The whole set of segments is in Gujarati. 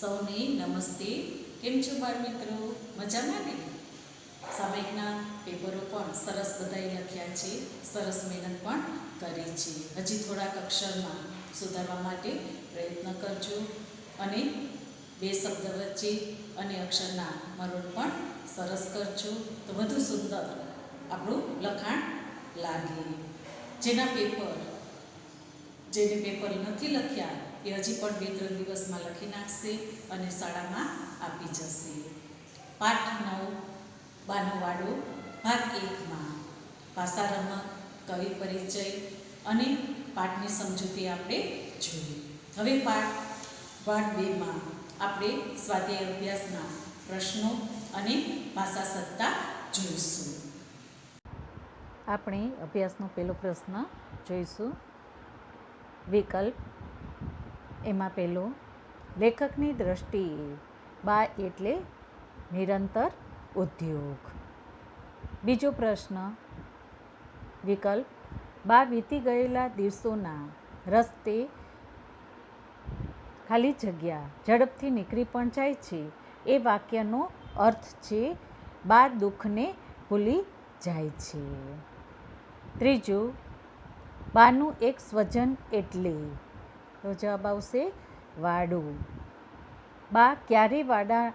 સૌને નમસ્તે. કેમ છો બાળ મિત્રો મજામાં ને? સામાયિકના પેપરો પણ સરસ બધાએ લખ્યા છે. સરસ મહેનત પણ કરી છે. હજી થોડાક અક્ષરમાં સુધારવા માટે પ્રયત્ન કરજો. અને બે શબ્દ વચ્ચે અને અક્ષરના મરોડ પણ સરસ કરજો. તો વધુ સુંદર આપણું લખાણ લાગે. જેના પેપર જેને પેપર નથી લખ્યા, એ હજી પણ બે ત્રણ દિવસમાં લખી નાખશે અને શાળામાં આપી જશે. પાઠ નવ, બાનો વાડો, ભાગ એકમાં. ભાષા રમત, કવિ પરિચય અને પાઠની સમજૂતી આપણે જોઈએ હવે પાઠ પાઠ બેમાં આપણે સ્વાધ્યાય અભ્યાસના પ્રશ્નો અને ભાષા સત્તા જોઈશું. આપણે અભ્યાસનો પહેલો પ્રશ્ન જોઈશું. વિકલ્પ. એમાં પહેલો, લેખકની દૃષ્ટિએ બા એટલે નિરંતર ઉદ્યોગ. બીજો પ્રશ્ન, વિકલ્પ, બા વીતી ગયેલા દિવસોના રસ્તે ખાલી જગ્યા, ઝડપથી નીકળી પણ જાય છે. એ વાક્યનો અર્થ છે, બા દુઃખને ભૂલી જાય છે. ત્રીજું બાનું એક સ્વજન એટલે. તો જવાબ આવશે વાડું. બા ક્યારે વાડા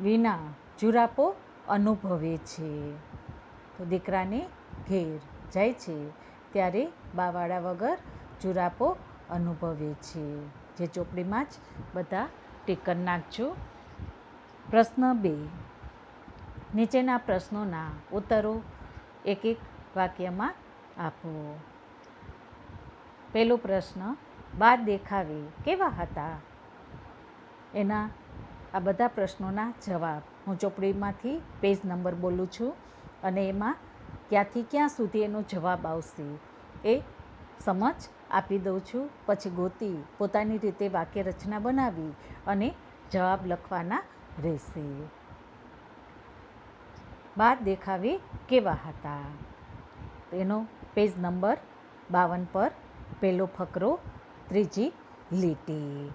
વિના જુરાપો અનુભવે છે. તો દીકરાને ઘેર જાય છે. ત્યારે બા વાડા વગર જુરાપો અનુભવે છે. જે ચોપડીમાં જ બધા ટેકન નાખજો. પ્રશ્ન બે. નીચેના પ્રશ્નોના ઉત્તરો એક એક વાક્યમાં આપો. પહેલો પ્રશ્ન બા દેખાવે કેવા હતા? એના આ બધા પ્રશ્નોના જવાબ. હું ચોપડીમાંથી પેજ નંબર બોલું છું અને એમાં ક્યાંથી ક્યાં સુધી એનો જવાબ આવશે એ સમજ આપી દઉં છું. પછી ગોતી પોતાની રીતે વાક્ય રચના બનાવી અને જવાબ લખવાના રહેશે. બાદ દેખાવે કેવા હતા? એનો પેજ નંબર બાવન પર પહેલો ફકરો, ત્રીજી લીટી.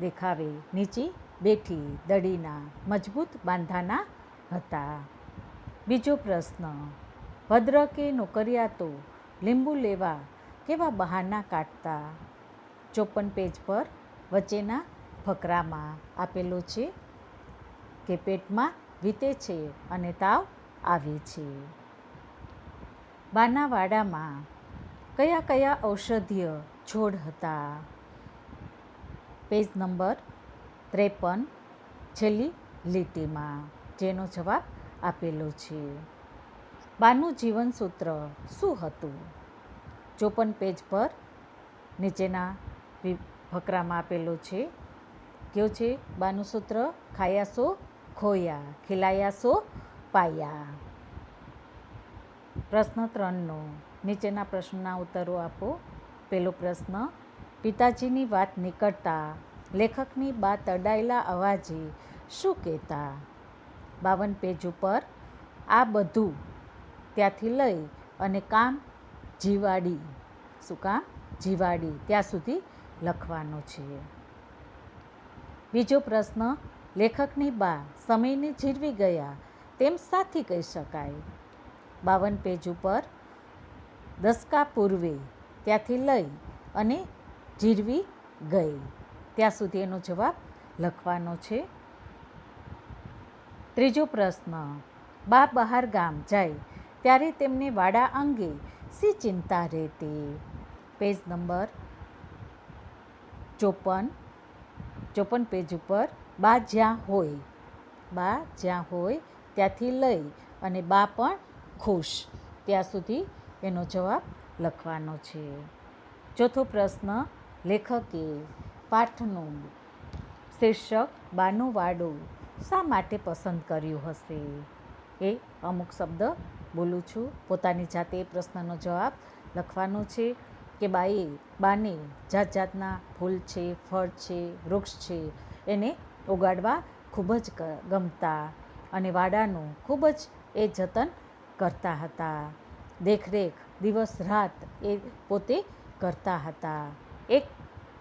દેખાવે નીચી, બેઠી, દડીના, મજબૂત બાંધાના હતા. બીજો પ્રશ્ન, ભદ્ર કે નોકરિયાતો લીંબુ લેવા કેવા બહાના કાઢતા? ચોપન પેજ પર વચ્ચેના ફકરામાં આપેલો છે કે પેટમાં વીતે છે અને તાવ આવે છે. બાના વાડામાં કયા કયા ઔષધીય છોડ હતા? પેજ નંબર ત્રેપન, છેલ્લી લીટીમાં. જેનો જવાબ આપેલો છે. બાનું જીવનસૂત્ર શું હતું? ચોપન પેજ પર નીચેના ફકરામાં આપેલો છે. કયો છે? બાનું સૂત્ર? ખાયાસો ખોયા ખીલાયાસો પાયા. પ્રશ્ન ત્રણનો. નીચેના પ્રશ્નના ઉત્તરો આપો. પહેલો પ્રશ્ન, પિતાજીની વાત નીકળતા, લેખકની બા તડાયેલા અવાજે શું કહેતા? બાવન પેજ ઉપર, આ બધું ત્યાંથી લઈ અને કામ જીવાડી. શું કામ? જીવાડી. ત્યાં સુધી લખવાનો છે. બીજો પ્રશ્ન, લેખકની બા સમયને જીરવી ગયા, તેમ સાથી કહી શકાય. બાવન પેજ ઉપર દસકા પૂર્વે ત્યાંથી લઈ અને જીરવી ગઈ. ત્યાં સુધી એનો જવાબ લખવાનો છે. ત્રીજો પ્રશ્ન. બા બહાર ગામ જાય ત્યારે તેમને વાડા અંગે શી ચિંતા રહેતી? પેજ નંબર ચોપન. ચોપન પેજ ઉપર બા જ્યાં હોય, બા જ્યાં હોય ત્યાંથી લઈ અને બા પણ ખુશ. ત્યાં સુધી એનો જવાબ લખવાનો છે. ચોથો પ્રશ્ન, લેખકે પાઠનું શીર્ષક બાનું વાડું શા માટે પસંદ કર્યું હશે? એ અમુક શબ્દ બોલું છું. પોતાની જાતે એ પ્રશ્નનો જવાબ લખવાનો છે કે બાએ બાને જાત જાતના ફૂલ છે, ફળ છે, વૃક્ષ છે, એને ઉગાડવા ખૂબ જ ગમતા અને વાડાનું ખૂબ જ એ જતન કરતા હતા. દેખરેખ, દિવસ રાત એ પોતે કરતા હતા. એક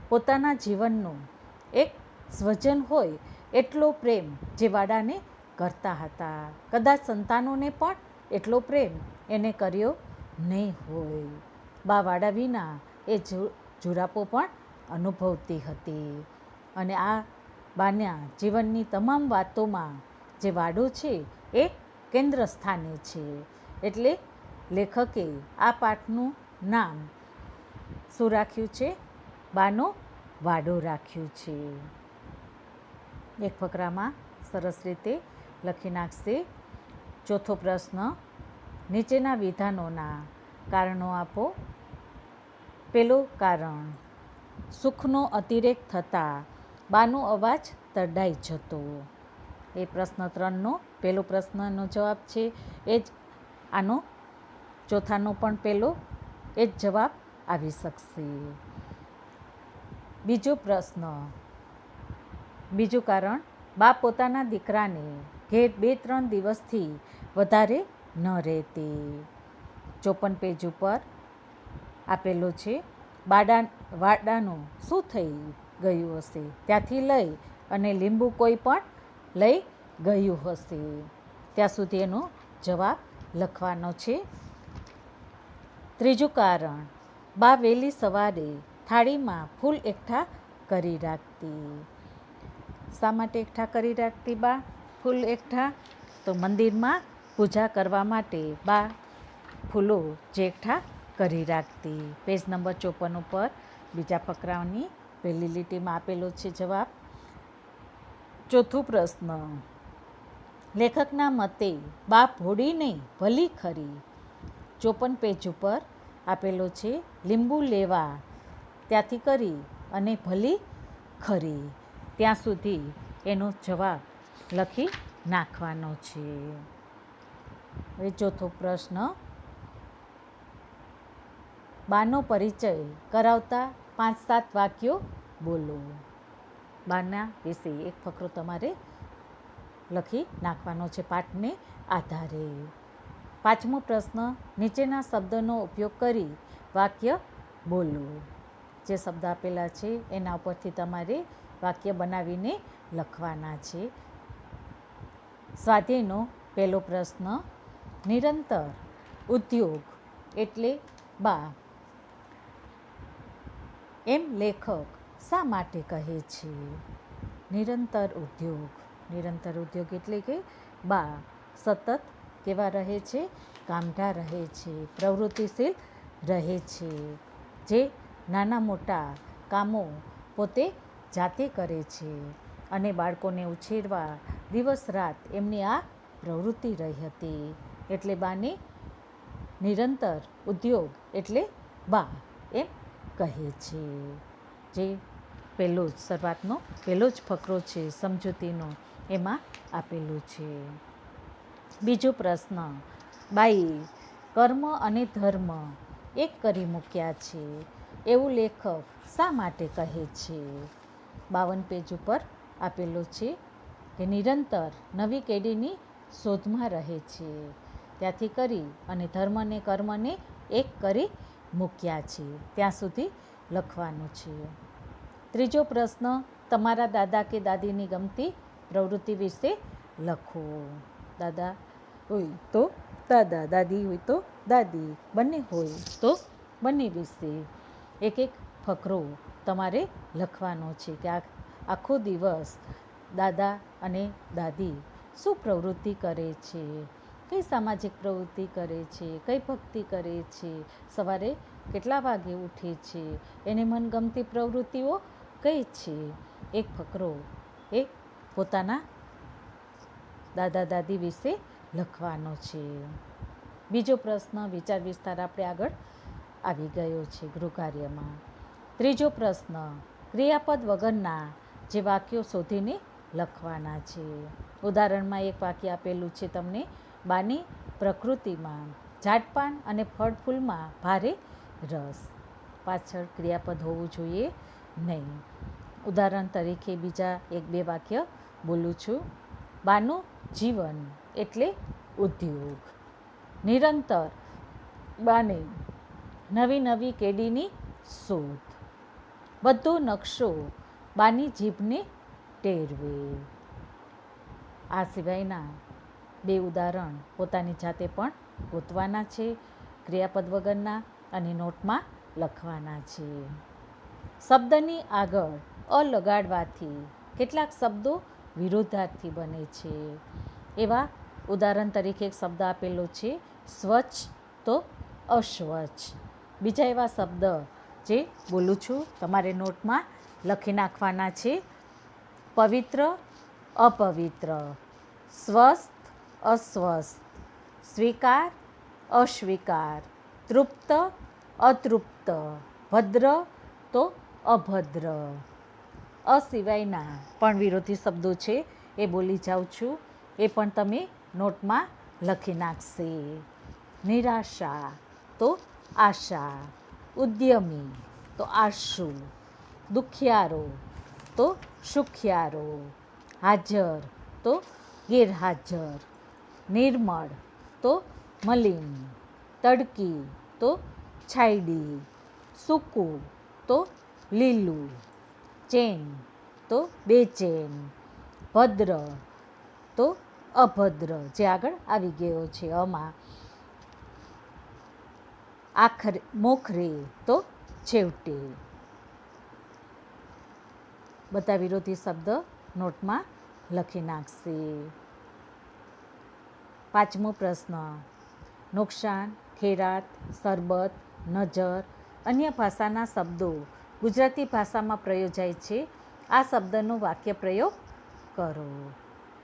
પોતાના જીવનનું એક સ્વજન હોય એટલો પ્રેમ જે વાડાને કરતા હતા. કદાચ સંતાનોને પણ એટલો પ્રેમ એને કર્યો નહીં હોય. બા વાડા વિના એ જુરાપો પણ અનુભવતી હતી. અને આ બાના જીવનની તમામ વાતોમાં જે વાડો છે એ કેન્દ્ર સ્થાને છે. એટલે લેખકે આ પાઠનું નામ શું રાખ્યું છે? બાનો વાડો રાખ્યું છે. એક ફકરામાં સરસ રીતે લખી નાખશે. ચોથો પ્રશ્ન, નીચેના વિધાનોના કારણો આપો. પેલું કારણ, સુખનો અતિરેક થતાં બાનો અવાજ તરડાઈ જતો. એ પ્રશ્ન ત્રણનો પહેલો પ્રશ્નનો જવાબ છે. એ જ આનો ચોથાનો પણ પહેલો એ જ જવાબ આવી શકશે. બીજો પ્રશ્ન. બીજું કારણ, બા પોતાના દીકરાને ઘેર બે ત્રણ દિવસથી વધારે ન રહેતી. ચોપન પેજ ઉપર આપેલો છે, બાડા, વાડાનું શું થઈ ગયું હશે? ત્યાંથી લઈ અને લીંબુ કોઈ પણ લઈ ગયું હશે. ત્યાં સુધી એનો જવાબ લખવાનો છે. ત્રીજું કારણ બા વહેલી સવારે થાળીમાં ફૂલ એકઠા કરી રાખતી. શા માટે એકઠા કરી રાખતી બા? ફૂલ એકઠા? તો મંદિરમાં પૂજા કરવા માટે બા ફૂલો જે એકઠા કરી રાખતી. પેજ નંબર ચોપન ઉપર બીજા ફકરાઓની પહેલી લીટીમાં આપેલો છે જવાબ. ચોથું પ્રશ્ન, લેખકના મતે બા ભોળી નહીં ભલી ખરી. ચોપન પેજ ઉપર આપેલો છે, લીંબુ લેવા. ત્યાંથી કરી અને ભલી ખરી. ત્યાં સુધી એનો જવાબ લખી નાખવાનો છે. હવે ચોથો પ્રશ્ન. બાનો પરિચય કરાવતા પાંચ સાત વાક્યો બોલો. બાના વિશે એક ફકરો તમારે લખી નાખવાનો છે પાઠને આધારે. પાંચમો પ્રશ્ન, નીચેના શબ્દનો ઉપયોગ કરી વાક્ય બોલવું. જે શબ્દ આપેલા છે, એના ઉપરથી તમારે વાક્ય બનાવીને લખવાના છે. સ્વાધ્યાયનો પહેલો પ્રશ્ન, નિરંતર ઉદ્યોગ એટલે બા. એમ લેખક શા માટે કહે છે? નિરંતર ઉદ્યોગ. નિરંતર ઉદ્યોગ એટલે કે બા. સતત કેવા રહે છે? કામઢા રહે છે, પ્રવૃત્તિશીલ રહે છે. જે નાના મોટા કામો પોતે જાતે કરે છે અને બાળકોને ઉછેરવા દિવસ રાત એમની આ પ્રવૃત્તિ રહી હતી. એટલે બાને નિરંતર ઉદ્યોગ એટલે બા એમ કહે છે. જે પહેલો જ, શરૂઆતનો પહેલો જ ફકરો છે સમજૂતીનો એમાં આપેલું છે. બીજો પ્રશ્ન. બાઈ, કર્મ અને ધર્મ એક કરી મૂક્યા છે. એવું લેખક શા માટે કહે છે? બાવન પેજ ઉપર આપેલો છે કે નિરંતર નવી કેડીની શોધમાં રહે છે. ત્યાંથી કરી અને ધર્મને કર્મને એક કરી મૂક્યા છે. ત્યાં સુધી લખવાનું છે. ત્રીજો પ્રશ્ન, તમારા દાદા કે દાદીની ગમતી પ્રવૃત્તિ વિશે લખો. દાદા હોય તો દાદા, દાદી હોય તો દાદી, બંને હોય તો બંને વિશે એક એક ફકરો તમારે લખવાનો છે કે આ આખો દિવસ દાદા અને દાદી શું પ્રવૃત્તિ કરે છે, કઈ સામાજિક પ્રવૃત્તિ કરે છે, કઈ ભક્તિ કરે છે, સવારે કેટલા વાગે ઉઠે છે, એને મનગમતી પ્રવૃત્તિઓ કઈ છે? એક ફકરો એ પોતાના દાદા દાદી વિશે લખવાનો છે. બીજો પ્રશ્ન વિચાર વિસ્તાર આપણે આગળ આવી ગયો છે ગૃહકાર્યમાં. ત્રીજો પ્રશ્ન, ક્રિયાપદ વગરના જે વાક્યો શોધીને લખવાના છે. ઉદાહરણમાં એક વાક્ય આપેલું છે તમને, બાની પ્રકૃતિમાં ઝાડપાન અને ફળ ફૂલમાં ભારે રસ. પાછળ ક્રિયાપદ હોવું જોઈએ નહીં. ઉદાહરણ તરીકે બીજા એક બે વાક્ય બોલું છું, બાનું જીવન એટલે ઉદ્યોગ. નિરંતર બાને નવી નવી કેડીની શોધ. બધો નકશો બાની જીભને ટેરવે. આ સિવાયના બે ઉદાહરણ પોતાની જાતે પણ ગોતવાના છે, ક્રિયાપદ વગરના અને નોટમાં લખવાના છે. શબ્દની આગળ અ લગાડવાથી કેટલાક શબ્દો વિરોધાર્થી બને છે. એવા ઉદાહરણ તરીકે એક શબ્દ આપેલો છે, સ્વચ્છ તો અસ્વચ્છ. બીજા એવા શબ્દ જે બોલું છું, તમારે નોટમાં લખી નાખવાના છે, પવિત્ર, અપવિત્ર. સ્વસ્થ, અસ્વસ્થ. સ્વીકાર, અસ્વીકાર. તૃપ્ત, અતૃપ્ત. ભદ્ર તો અભદ્ર. અ સિવાયના પણ વિરોધી શબ્દો છે, એ બોલી જાઉં છું. એ પણ તમે નોટમાં લખી નાખશે. નિરાશા તો આશા, ઉદ્યમી તો આશુ, દુખિયારો તો સુખિયારો, હાજર તો ગેરહાજર, નિર્મળ તો મલિન, તડકી તો છાયડી, સૂકું તો લીલું ચેન, તો બેચેન ભદ્ર, તો અભદ્ર. જે આગળ આવી ગયો છે અમાં આખરે, મોખરે, તો છેવટે. બધા વિરોધી શબ્દ નોટમાં લખી નાખશે. પાંચમો પ્રશ્ન. નુકસાન, ખેરાત સરબત નજર, અન્ય ભાષાના શબ્દો. ગુજરાતી ભાષામાં પ્રયોજાય છે. આ શબ્દનો વાક્ય પ્રયોગ કરો,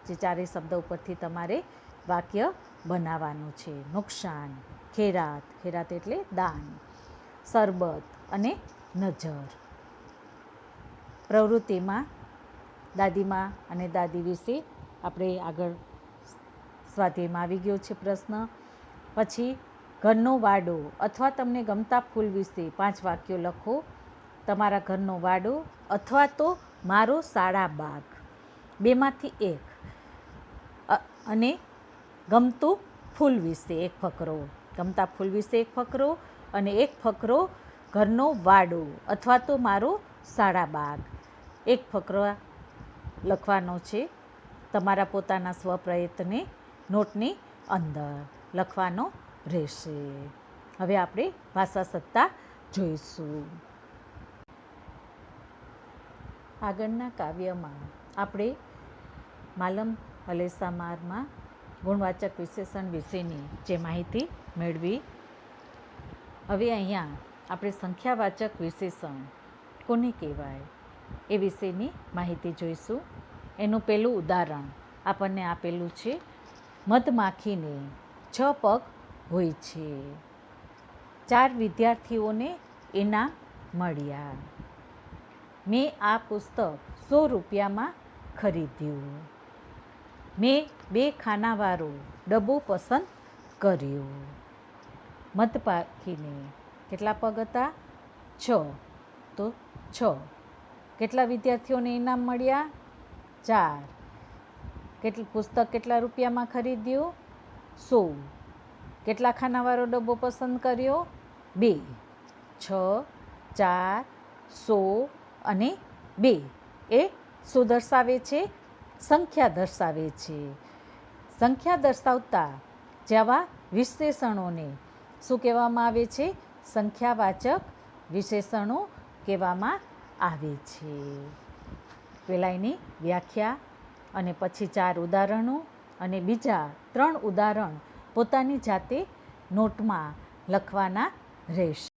જે ચારેય શબ્દ ઉપરથી તમારે વાક્ય બનાવવાનું છે. નુકસાન, ખેરાત ખેરાત એટલે દાન સરબત અને નજર. પ્રવૃત્તિમાં, દાદીમા અને દાદી વિશે આપણે આગળ સ્વાધ્યાયમાં આવી ગયો છે પ્રશ્ન. પછી, ઘરનો વાડો અથવા તમને ગમતા ફૂલ વિશે પાંચ વાક્યો લખો. તમારા ઘરનો વાડો અથવા તો મારો શાળા બાગ. બેમાંથી એક. અને ગમતું ફૂલ વિશે એક ફકરો. ગમતા ફૂલ વિશે એક ફકરો અને એક ફકરો ઘરનો વાડો અથવા તો મારો શાળા બાગ. એક ફકરો લખવાનો છે, તમારા પોતાના સ્વપ્રયત્ને નોટની અંદર લખવાનો રહેશે. હવે આપણે ભાષા સત્તા જોઈશું. આગળના કાવ્યમાં આપણે માલમ હલેસામારમાં ગુણવાચક વિશેષણ વિશેની જે માહિતી મેળવી. હવે અહીંયા આપણે સંખ્યાવાચક વિશેષણ કોને કહેવાય એ વિશેની માહિતી જોઈશું. એનું પહેલું ઉદાહરણ આપણને આપેલું છે મધમાખીને છ પગ હોય છે. ચાર વિદ્યાર્થીઓને એના મળ્યા. મેં આ પુસ્તક સો રૂપિયામાં ખરીદ્યું. મેં બે ખાનાવાળો ડબ્બો પસંદ કર્યો. મધપાખીને કેટલા પગ હતા? છ. તો છ. કેટલા વિદ્યાર્થીઓને ઇનામ મળ્યા? ચાર. કેટલું, પુસ્તક કેટલા રૂપિયામાં ખરીદ્યું? સો. કેટલા ખાનાવાળો ડબ્બો પસંદ કર્યો? બે. છ. ચાર. સો. અને બે એ શું દર્શાવે છે? સંખ્યા દર્શાવે છે. સંખ્યા દર્શાવતા જેવા વિશેષણોને શું કહેવામાં આવે છે? સંખ્યાવાચક વિશેષણો કહેવામાં આવે છે. પહેલાં એની વ્યાખ્યા અને પછી ચાર ઉદાહરણો અને બીજા ત્રણ ઉદાહરણ પોતાની જાતે નોટમાં લખવાના રહેશે.